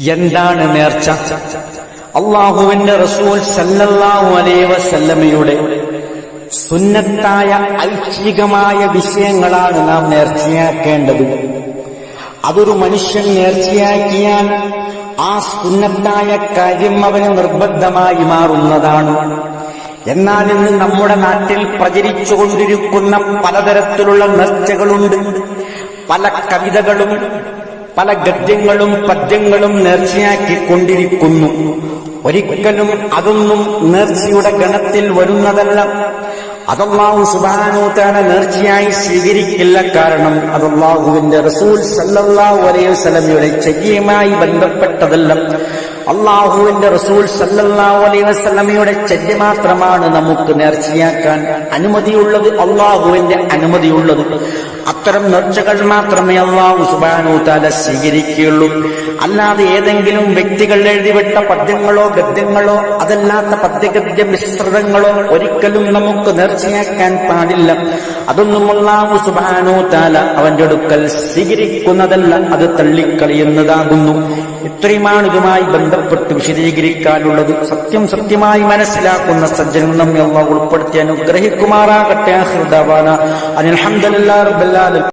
എന്താണ് നേർച്ച? അള്ളാഹുവിന്റെ റസൂൽ സല്ലല്ലാഹു അലൈഹി വസല്ലമയുടെ സുന്നത്തായ ഐച്ഛികമായ വിഷയങ്ങളാണ് നാം നേർച്ചയാക്കേണ്ടത്. അതൊരു മനുഷ്യൻ നേർച്ചയാക്കിയാൽ ആ സുന്നത്തായ കാര്യം അവന് നിർബന്ധമായി മാറുന്നതാണ്. എന്നാൽ ഇന്ന് നമ്മുടെ നാട്ടിൽ പ്രചരിച്ചുകൊണ്ടിരിക്കുന്ന പലതരത്തിലുള്ള നേർച്ചകളുണ്ട്. പല കവിതകളും പല ഗദ്യങ്ങളും പദ്യങ്ങളും നേർച്ചയാക്കിക്കൊണ്ടിരിക്കുന്നു. ഒരിക്കലും അതൊന്നും നേർച്ചയുടെ ഗണത്തിൽ വരുന്നതല്ല. അതല്ലാഹു സുബാനൂത്താന നേർച്ചയായി സ്വീകരിക്കില്ല കാരണം അതല്ലാഹുവിന്റെ റസൂൽ സല്ലല്ലാഹു അലൈഹി ചര്യയുമായി ബന്ധപ്പെട്ടതല്ല. അള്ളാഹുവിന്റെ റസൂൽ സല്ലല്ലാഹു അലൈഹി വസല്ലമയുടെ ചര്യ മാത്രമാണ് നമുക്ക് നേർച്ചയാക്കാൻ അനുമതിയുള്ളത്. അള്ളാഹുവിന്റെ അനുമതിയുള്ളത്. അത്തരം നേർച്ചകൾ മാത്രമേ അള്ളാഹു സുബാനു താല സ്വീകരിക്കുകയുള്ളൂ. അല്ലാതെ ഏതെങ്കിലും വ്യക്തികൾ എഴുതിവിട്ട പദ്യങ്ങളോ ഗദ്യങ്ങളോ അതല്ലാത്ത പദ്യഗദ്യ മിശ്രിതങ്ങളോ ഒരിക്കലും നമുക്ക് നേർച്ചയാക്കാൻ പാടില്ല. അതൊന്നും അള്ളാഹു സുബാനു താല അവന്റെ അടുക്കൽ സ്വീകരിക്കുന്നതല്ല അത് തള്ളിക്കളയുന്നതാകുന്നു. ഇത്രയുമാണ് ഇതുമായി ബന്ധപ്പെട്ട് വിശദീകരിക്കാനുള്ളത് സത്യം സത്യമായി മനസ്സിലാക്കുന്ന സജ്ജനം നമ്മെ ഉൾപ്പെടുത്തി അനുഗ്രഹിക്കുമാറാകട്ടെ. റബ്ബല്ലാലും